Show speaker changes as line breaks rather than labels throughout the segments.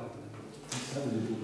kaldı.
Sadece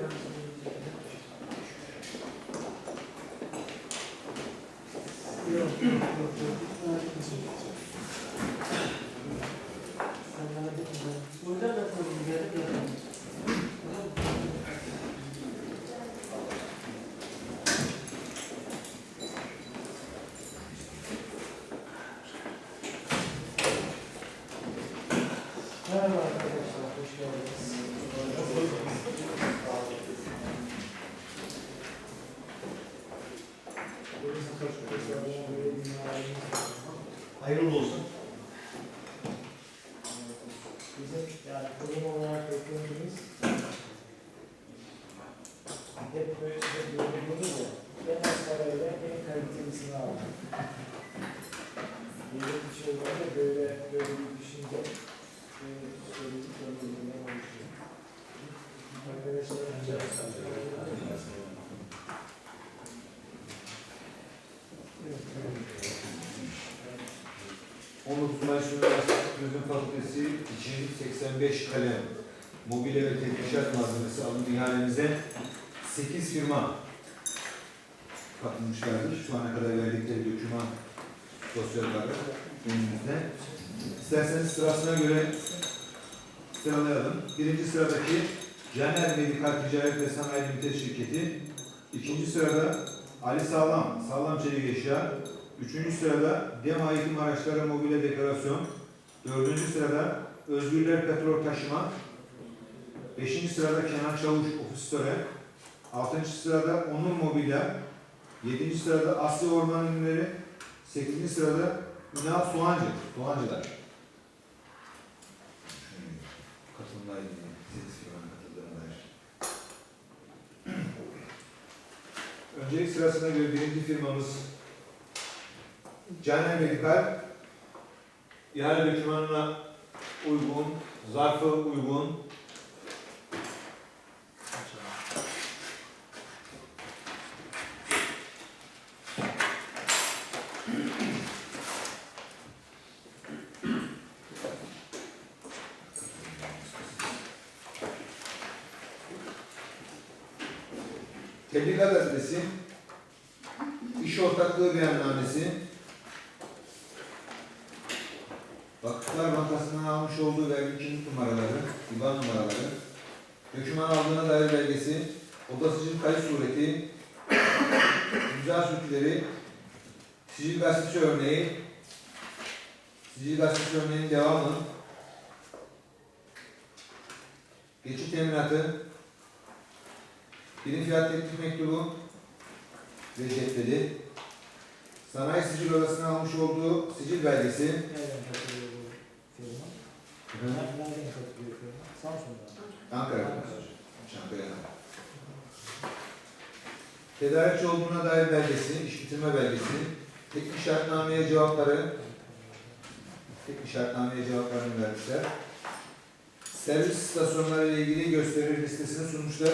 var ihalemize 8 firma katılmışlardır. Şu ana kadar verdikleri doküman dosyaları önümüzde. İsterseniz sırasına göre sıralayalım. Birinci sıradaki Caner Medikal Ticaret ve Sanayi Limited Şirketi. İkinci sırada Ali Sağlam, Sağlam Çelik Eşya. Üçüncü sırada DEMA Eğitim Araçları Mobilya Dekorasyon. Dördüncü sırada Özgürler Petrol Taşıma. Beşinci sırada Kenan Çavuş Ofis Store. Altıncı sırada Onur Mobilya. Yedinci sırada Asya Orman Ürünleri. Sekizinci sırada Ünal Soğancı. Soğancılar. Dair. Öncelik sırasına göre birinci firmamız Caner Medikal ihale dokümanına uygun, zarfı uygun. Tebligat adresi, iş ortaklığı beyannamesi, Vakıflar Bankası'ndan almış olduğu vergi kimlik numaraları, IBAN numaraları, döküman aldığına dair belgesi, odasıcı kayıt sureti, imza sürtüleri, sicil gazetesi örneği, sicil gazetesi örneğinin devamı, geçit teminatı, birim fiyat teklif mektubu ve cetveli, sanayi sicil odasına almış olduğu sicil belgesi,
nereden katılıyor bu firma? Nereden katılıyor firma? Samsun'dan.
Ankara'da. Çankaya. Tedarikçi olduğuna dair belgesi, iş bitirme belgesi, teknik şartnameye cevapları, tek işaretnameye cevaplarını vermişler. Servis istasyonları ile ilgili gösteri listesini sunmuşlar.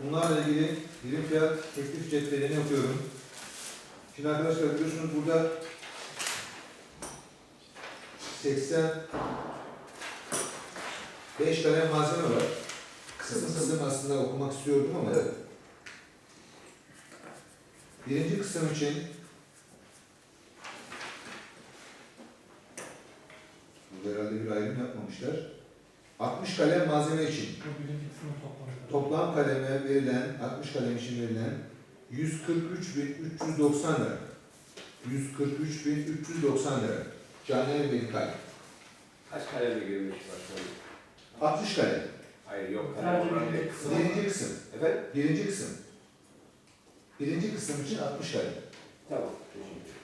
Bunlarla ilgili birim fiyat teklif cetvelini okuyorum. Şimdi arkadaşlar biliyorsunuz burada 85 kalem malzeme var. Kısım kısım aslında okumak istiyordum ama birinci kısım için burada herhalde bir ayrım yapmamışlar. 60 kalem malzeme için. Toplam kaleme verilen, 60 kalem için verilen 143.390 lira. 143.390 lira. Caner Medikal.
Kaç kalemle girmiş başkanım?
60 kalem.
Hayır yok kalem
bir
değil.
kısım.
Birinci kısım.
Efendim?
Birinci kısım. Birinci kısım için 60 kalem.
Tamam. Teşekkür ederim.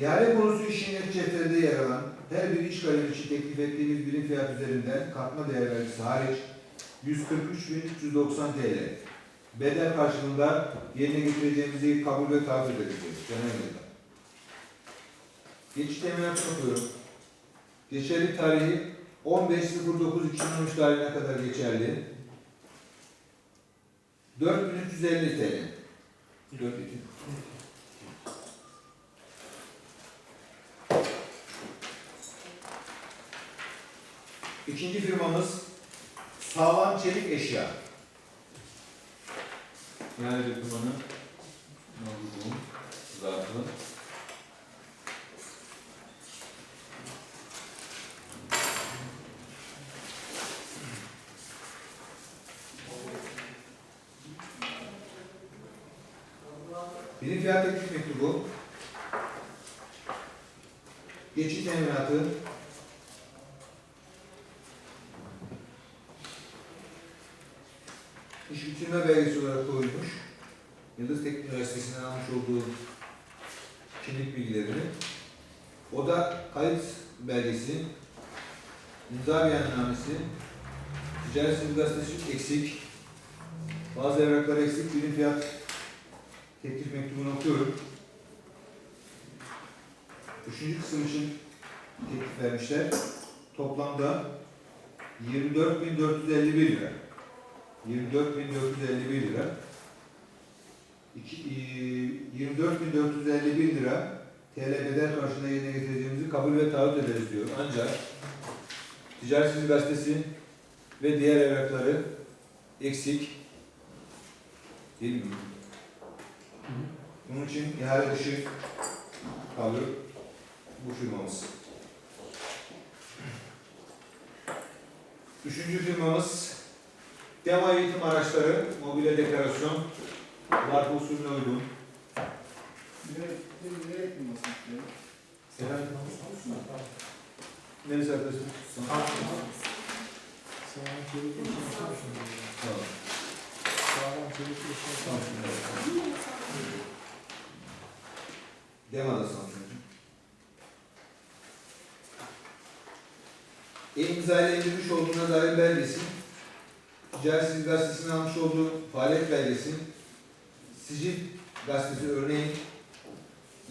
İhale konusu işin cetvelde yer alan her bir iş kalemi için teklif ettiğimiz birim fiyat üzerinden katma değer vergisi hariç 143.390 TL bedel karşılığında yerine getireceğimizi kabul ve takip edeceğiz. Genel. Geçiş teminatını okuyorum. Geçerli tarihi 15.09.2013 tarihine kadar geçerli. 4350 TL. 4200. İkinci firmamız Sağlam Çelik Eşya. Yani ne olduğunu zatı. Birim fiyat teklif mektubu. Geçit teminatı. Bitirme belgesi olarak koyulmuş. Yıldız Teknik Üniversitesi'nden almış olduğu kimlik bilgilerini. O da kayıt belgesi, imza beyannamesi, ticaret sınıf gazetesi eksik, bazı evraklar eksik, birim fiyat teklif mektubunu okuyorum. Üçüncü kısım için teklif vermişler. Toplamda 24.451 lira. 24.451 lira. İki- e, 24.451 lira TL bedel karşılığında yerine getireceğimizi kabul ve taahhüt ederiz diyor. Ancak Ticaret Gazetesi ve diğer evrakları eksik. Değil mi? Bunun için ihale dışı kalıyor bu firmamız. Üçüncü firmamız Tema eğitim araçları, mobilya deklarasyon, marka usulüne uygun. Efendim?
Çelik eşya.
Tamam. Demada sanıyorum. E-imzayla indirmiş olduğuna dair belgesi, Ticaret Sicil Gazetesi'nin almış olduğu faaliyet belgesi, Sicil Gazetesi örneğin,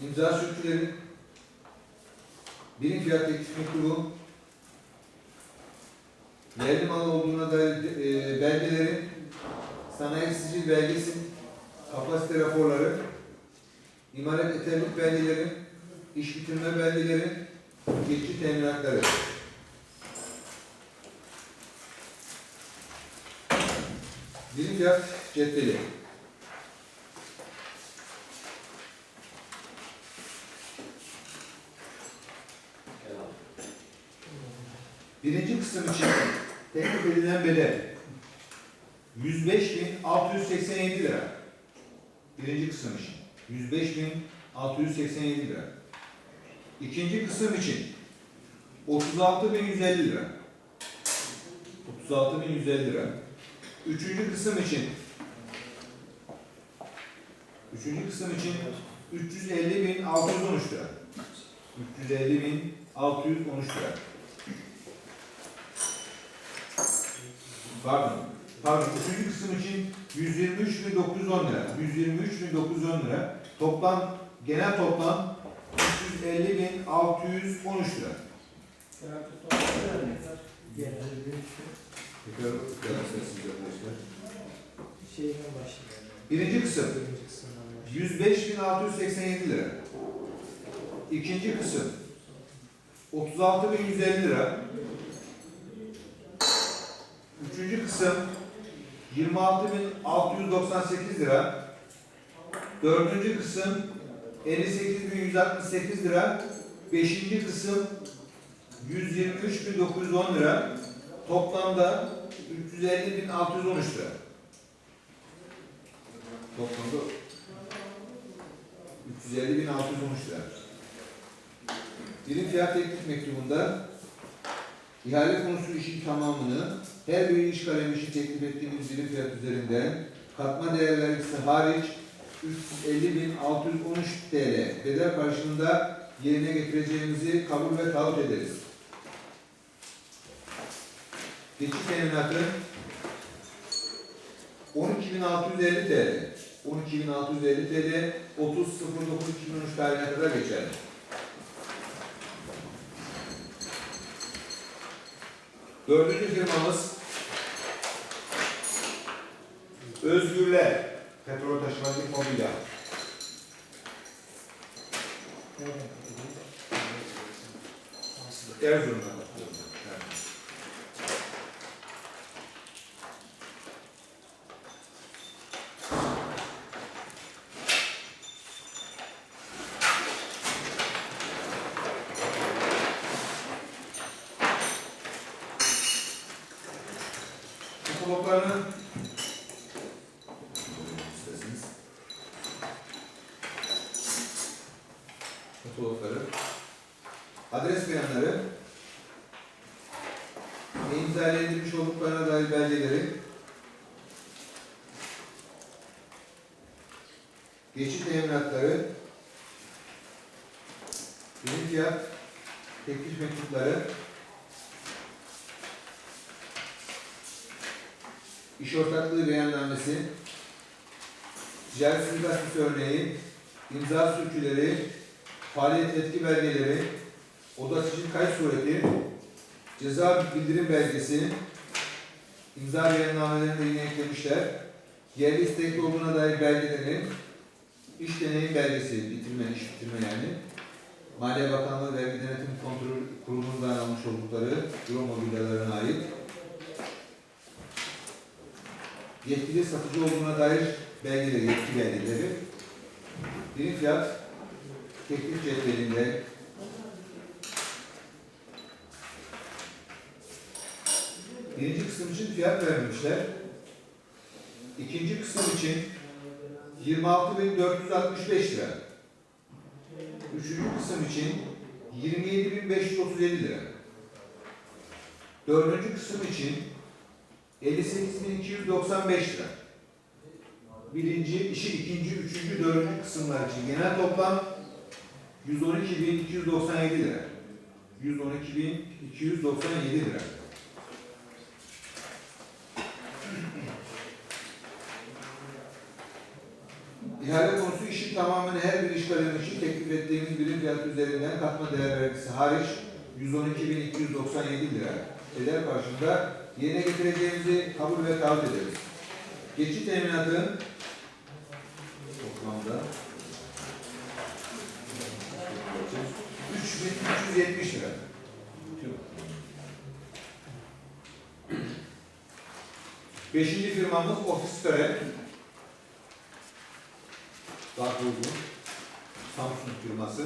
imza sürücülerin birim fiyat teklif mektubu, yerli mal olduğuna dair e, belgeleri, sanayi sicil belgesi, kapasite raporları, imaret yeterlilik belgeleri, iş bitirme belgeleri, geçici teminatları. Birim fiyat. Birinci kısım için teklif edilen bedel 105.687 lira. Birinci kısım için 105.687 lira. İkinci kısım için 36.150 lira. 36.150 lira. Üçüncü kısım için Üçüncü kısım için 350.613 lira. 350.613 lira. Pardon. Pardon. Üçüncü kısım için 123.910 lira. 123.910 lira. Toplam, genel toplam 550.613 lira.
Genel bir
Tekrar tekrar arkadaşlar.
Şeyden başlayalım.
Birinci kısım
Birinci kısımdan başlayalım.
105.687 lira. İkinci kısım 36.150 lira. Üçüncü kısım 26.698 lira. Dördüncü kısım 58.168 lira. Beşinci kısım 123.910 lira. Toplamda 350.613 lira. Toplamda 350.613 lira. Birim fiyat teklif mektubunda ihale konusu işin tamamını her bir iş kalemi için teklif ettiğimiz birim fiyat üzerinden katma değer vergisi hariç 350.613 TL bedel karşılığında yerine getireceğimizi kabul ve taahhüt ederiz. Geçiş teminatı 12.650 TL. 12.650 TL 30.09.2013 tarihine kadar geçerli. Dördüncü firmamız Özgürler Petrol Taşımacılık Mobilya. Erzurum'dan. Kataloglarını isterseniz. Adres beyanları. ve imzayla edilmiş olduklarına dair belgeleri. Geçit teminatları. Birim fiyat teklif mektupları. İş ortaklığı beyannamesi, ticaret suikastisi örneği, imza sürküleri, faaliyet etki belgeleri, oda seçim kayıt sureti, ceza bildirim belgesi, imza beyannamelerini de yine eklemişler. Yerli istekli olduğuna dair belgeleri, iş deneyim belgesi, bitirme, iş bitirme yani. Maliye Bakanlığı Vergi Denetim Kontrol Kurulu'ndan almış oldukları Euro mobilyalarına ait yetkili satıcı olduğuna dair belgeleri, yetki belgeleri, birim fiyat, teklif cetvelinde, birinci kısım için fiyat vermişler. İkinci kısım için 26.465 lira. Üçüncü kısım için 27.537 lira. Dördüncü kısım için 58.295 lira. Birinci, işi ikinci, üçüncü, dördüncü kısımlar için genel toplam 112.297 lira. 112.297 lira. İhale konusu işin tamamını her bir iş kalemi için teklif ettiğimiz birim fiyat üzerinden katma değer vergisi hariç 112.297 lira. Eder karşında yerine getireceğimizi kabul ve taahhüt ederiz. Geçici teminatı toplamda 3370 lira. Beşinci firmamız Ofis Töre. Daha uygun. Samsung firması.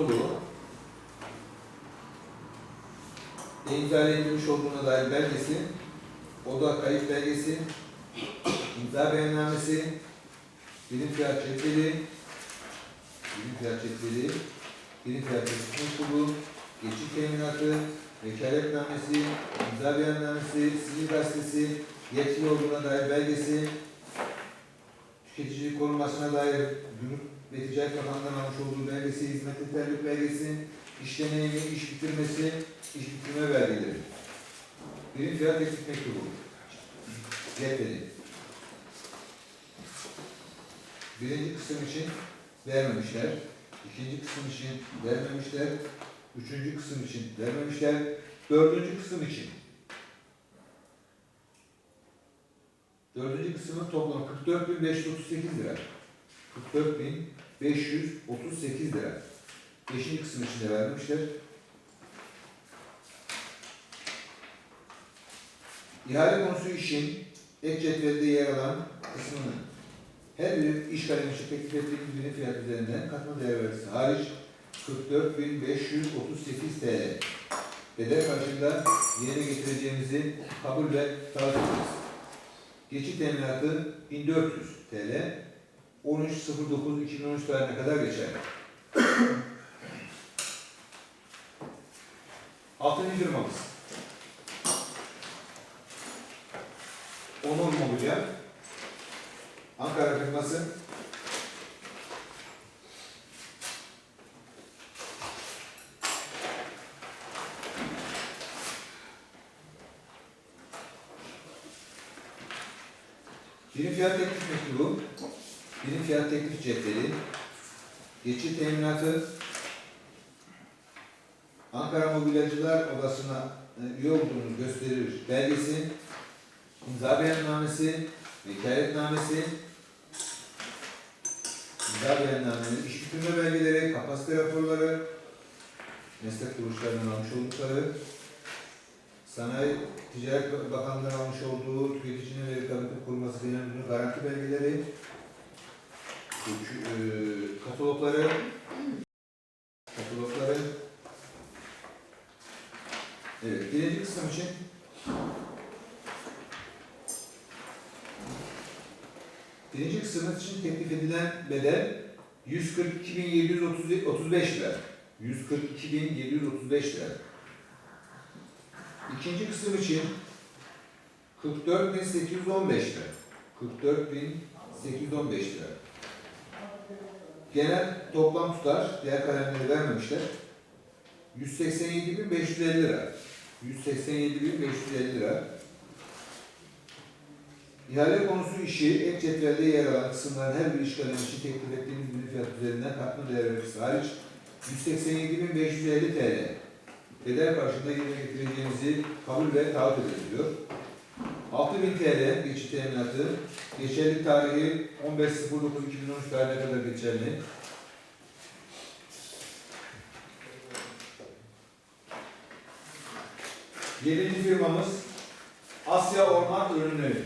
Kataloğu imzayla edilmiş olduğuna dair belgesi, oda kayıt belgesi, imza beyannamesi, birim fiyat cetveli, birim fiyat cetveli, birim fiyat cetveli kulu, geçiş teminatı, vekaletnamesi, imza beyannamesi, sivil gazetesi, yetkili olduğuna dair belgesi, tüketici korunmasına dair gümrük ve Ticaret Bakanlığı'ndan almış olduğu belgesi, hizmet yeterlilik belgesi, iş deneyimi, iş bitirmesi, iş bitirme belgeleri. Birim fiyat teklif mektubu. Cetveli. Birinci kısım için vermemişler. ikinci kısım için vermemişler. Üçüncü kısım için vermemişler. Dördüncü kısım için. Dördüncü kısmın toplamı 44.538 lira. 44.538 lira. Beşinci kısım için de vermemişler. İhale konusu işin ek cetvelde yer alan kısmının her bir iş kalemi için teklif ettiğimiz birim fiyat üzerinden katma değer vergisi hariç 44.538 TL bedel karşılığında yerine getireceğimizi kabul ve taahhüt ederiz. Geçit teminatı 1400 TL 13.09.2013 tarihine kadar geçer. Altıncı firmamız. Onur Mobilya. Ankara firması. Birim fiyat teklif mektubu, birim fiyat teklif cetveli, geçit teminatı, Ankara Mobilyacılar Odası'na e, üye olduğunu gösterir belgesi, imza beyannamesi, vekaletnamesi, imza beyannameleri, iş bitirme belgeleri, kapasite raporları, meslek kuruluşlarından almış oldukları, Sanayi Ticaret Bakanlığı'nın almış olduğu tüketicinin ve rekabeti kurulması genel garanti belgeleri, e, katalogları, katalogları, Evet, birinci kısım için birinci kısım için teklif edilen bedel 142.735 lira. 142.735 lira. İkinci kısım için 44.815 lira. 44.815 lira. Genel toplam tutar, diğer kalemleri vermemişler. 187.550 lira. 187.550 lira. İhale konusu işi ek cetvelde yer alan kısımların her bir iş kalemi için teklif ettiğimiz bir fiyat üzerinden katma değer vergisi hariç 187.550 TL bedel karşılığında yerine getireceğimizi kabul ve taahhüt ediliyor. 6000 TL geçit teminatı, geçerli tarihi 15.09.2013 tarihine kadar geçerli. Yedinci firmamız Asya Orman Ürünleri.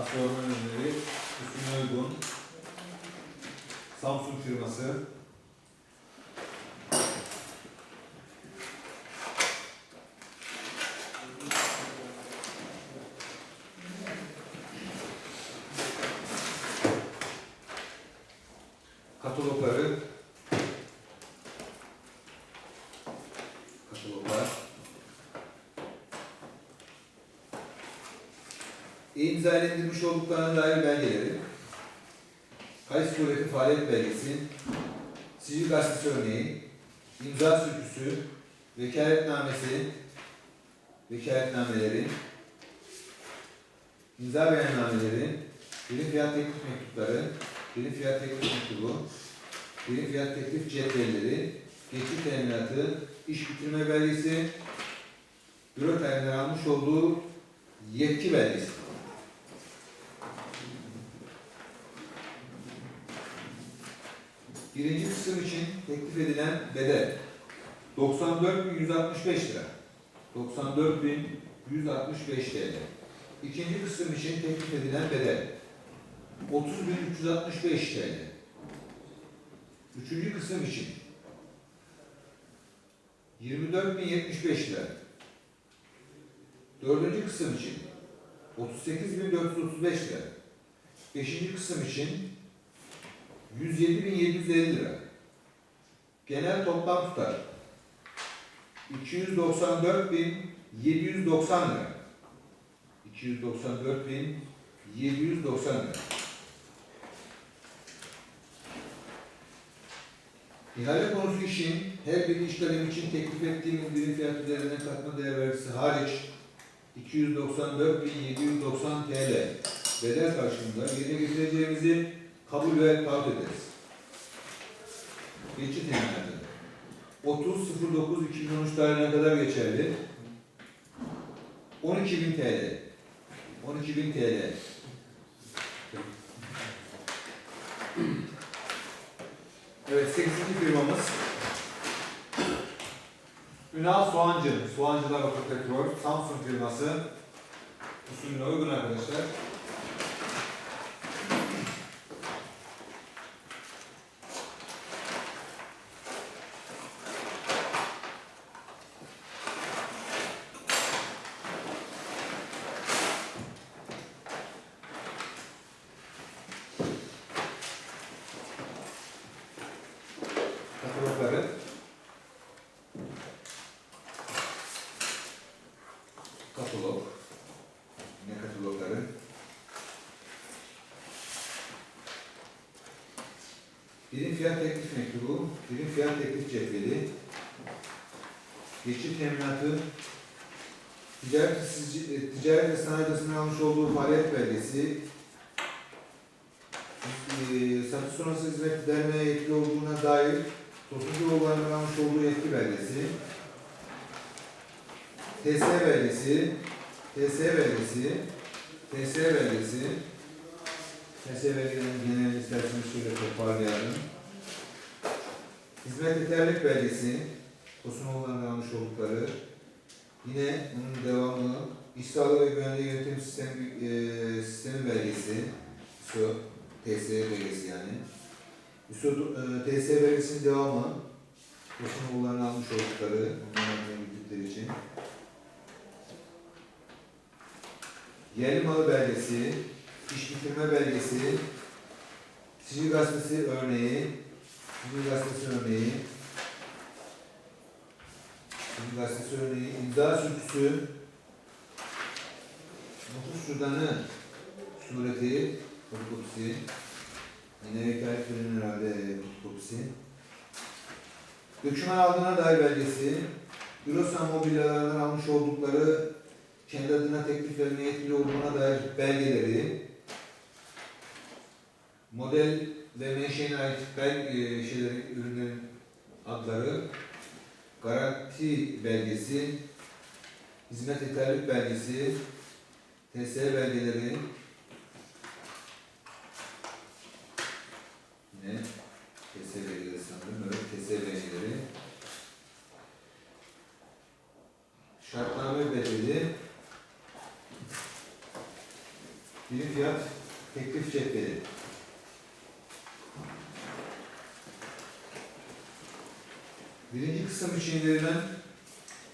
Asya Orman Ürünleri, üstüne uygun. Samsung firması. Katalogları. Kataloglar. İmzalendirmiş olduklarına dair belgeleri, kayıt kuvveti faaliyet belgesi, sicil gazetesi örneği, imza sürküsü, vekaletnamesi, vekaletnameleri, imza beyannameleri, birim fiyat teklif mektupları, birim fiyat teklif mektubu, birim fiyat teklif cetvelleri, geçit teminatı, iş bitirme belgesi, büro terminal almış olduğu yetki belgesi. Birinci kısım için teklif edilen bedel 94.165 lira. 94.165 TL. İkinci kısım için teklif edilen bedel 30.365 TL. Üçüncü kısım için 24.075 lira. Dördüncü kısım için 38.435 lira. Beşinci kısım için 107.750 lira. Genel toplam tutar 294.790 lira. 294.790 lira. İhale konusu işin her bir iş kalemi için teklif ettiğimiz birim fiyat üzerinden katma değer vergisi hariç 294.790 TL bedel karşılığında yerine getireceğimizi kabul ve taahhüt ederiz. Geçici teminatı. 30.09.2013 tarihine kadar geçerli. 12.000 TL. 12.000 TL. Evet, 8. firmamız Ünal Soğancı, Soğancılar Otopetrol, Samsung firması. Usulüne uygun arkadaşlar. Katalogları. Katalog. Ne katalogları? Birim fiyat teklif mektubu, birim fiyat teklif cetveli, geçici teminatı, ticaret, e, ticaret ve sanayi odasının almış olduğu faaliyet belgesi, e, satış sonrası hizmet vermeye yetkili olduğuna dair Tosuncu oğullarının almış olduğu yetki belgesi, TS belgesi, TS belgesi, TS belgesi, TS belgelerinin genelini isterseniz şöyle toparlayalım. Hizmet yeterlik belgesi, Tosunoğullarının almış oldukları, yine bunun devamı, İş Sağlığı ve Güvenliği Yönetim Sistemi, e, Sistemi belgesi, şu TS belgesi yani. Üstad, e, TS belgesinin devamı, Tosunoğullarının almış oldukları, onların bildikleri için. Yerli malı belgesi, iş bitirme belgesi, sicil gazetesi örneği, sicil gazetesi örneği, sicil gazetesi örneği, imza sürtüsü, nüfus cüzdanı sureti, fotokopisi, yine vekalet verin herhalde fotokopisi, döküman aldığına dair belgesi, Eurosan mobilyalardan almış oldukları kendi adına tekliflerine yetkili olduğuna dair belgeleri, model ve menşeine ait bel, e, şeyleri, ürünlerin adları, garanti belgesi, hizmet yeterlilik belgesi, TS belgeleri, yine TS belgeleri sanırım, evet TS belgeleri, şartname bedeli, birim fiyat teklif cetveli. İçin verilen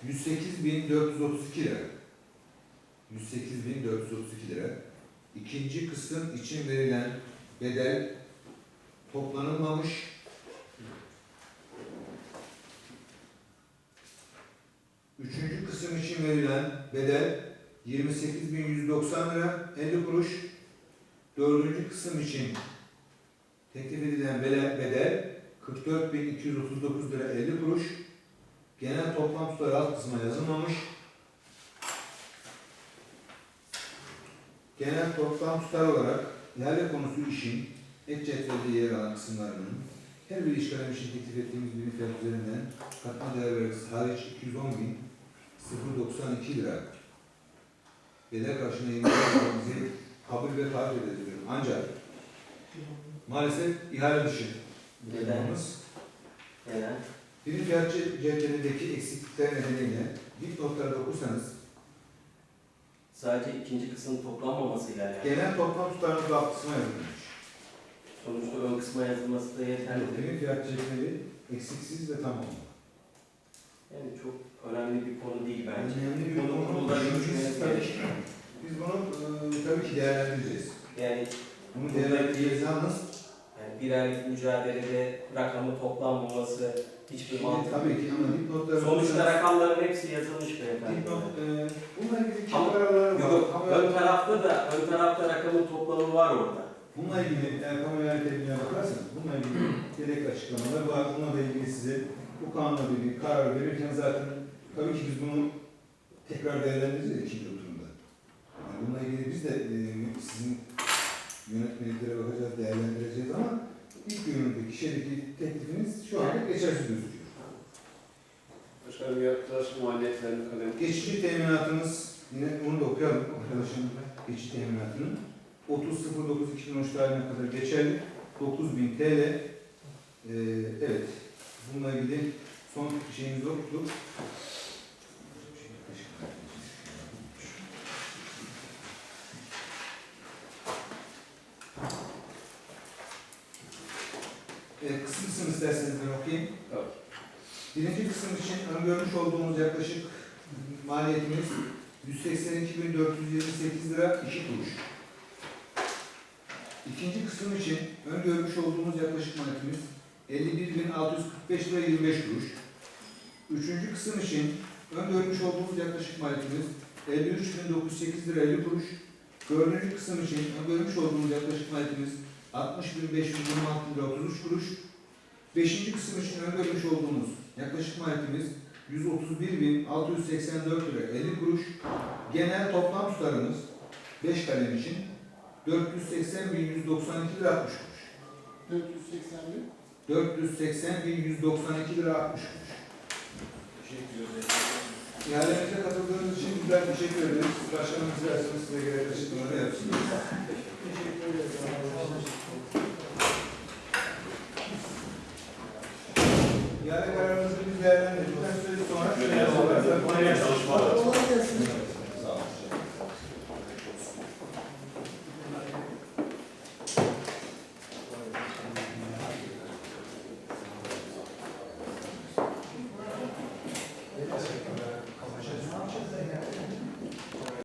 108.432 lira. 108.432 lira. İkinci kısım için verilen bedel toplanılmamış Üçüncü kısım için verilen bedel 28.190 lira 50 kuruş. Dördüncü kısım için teklif edilen bedel 44.239 lira 50 kuruş. Genel toplam tutarı alt kısma yazılmamış. Genel toplam tutar olarak ihale konusu işin ek cetvelde yer alan kısımlarının her bir iş kalemi için teklif ettiğimiz bir fiyat üzerinden katma değer vergisi hariç 210 bin 092 lira bedel karşılığında yayınlayacağımızı kabul ve taahhüt ediyorum. Ancak maalesef ihale dışı
Neden? Neden?
Birim fiyat cetvelindeki eksiklikler nedeniyle dipnotlarda okursanız
Sadece ikinci kısmın toplanmamasıyla alakalı.
genel toplam tutarınız alt kısma yazılmış.
Sonuçta ön kısma yazılması da yeterli.
Birim fiyat cetveli eksiksiz ve tam olmalı.
Yani çok önemli bir konu değil bence.
Önemli bir konu.
kurulda
Biz
görüşmeniz
tabii-
gerekiyor.
Biz bunu e, tabii ki değerlendireceğiz.
Yani,
Bunu değerlendireceğiz yalnız
yani bir aylık mücadelede rakamın toplanmaması hiçbir mantık
tabii ki ama dipnotlarda
Sonuçta rakamların hepsi yazılmış beyefendi.
dipnot e,
Ama-
kendi araları var.
Yok, ön tarafta da ön tarafta rakamın toplamı var orada.
Bununla ilgili eğer kamu yönetimine bakarsanız bununla ilgili gerekli açıklamalar var. Bununla da ilgili size bu kanunla ilgili karar verirken zaten tabii ki biz bunu tekrar değerlendireceğiz ikinci oturumda. Yani bununla ilgili biz de e, sizin yönetmeliklere bakacağız, değerlendireceğiz ama ilk görüntüdeki şeydeki teklifiniz şu anda geçersiz gözüküyor.
Başkanım yaklaşık muhalefetlerin kalem.
Geçici teminatımız, yine onu da okuyalım arkadaşım. Geçici teminatının 30.09.2013 tarihine kadar geçerli 9000 TL. Ee, evet, bununla ilgili son şeyimiz yoktu. Evet, kısım kısım isterseniz ben okuyayım.
Tabii.
Birinci kısım için öngörmüş olduğumuz yaklaşık maliyetimiz 182.428 lira 2 kuruş. İkinci kısım için öngörmüş olduğumuz yaklaşık maliyetimiz 51.645 lira 25 kuruş. Üçüncü kısım için öngörmüş olduğumuz yaklaşık maliyetimiz 53.908 lira 50 kuruş. Dördüncü kısım için öngörmüş olduğumuz yaklaşık maliyetimiz 60.526 lira 33 kuruş. Beşinci kısım için öngörmüş olduğumuz yaklaşık maliyetimiz 131.684 lira 50 kuruş. Genel toplam tutarımız 5 kalem için 480.192 lira 60 kuruş.
480 bin.
480.192 lira 60 kuruş. İhalemize katıldığınız için güzel teşekkür ederiz. Başkanımız dilerseniz size gerekli açıklamaları yapsın.
Teşekkür ederiz.
İhale kararınızı biz değerlendirdikten sonra sonra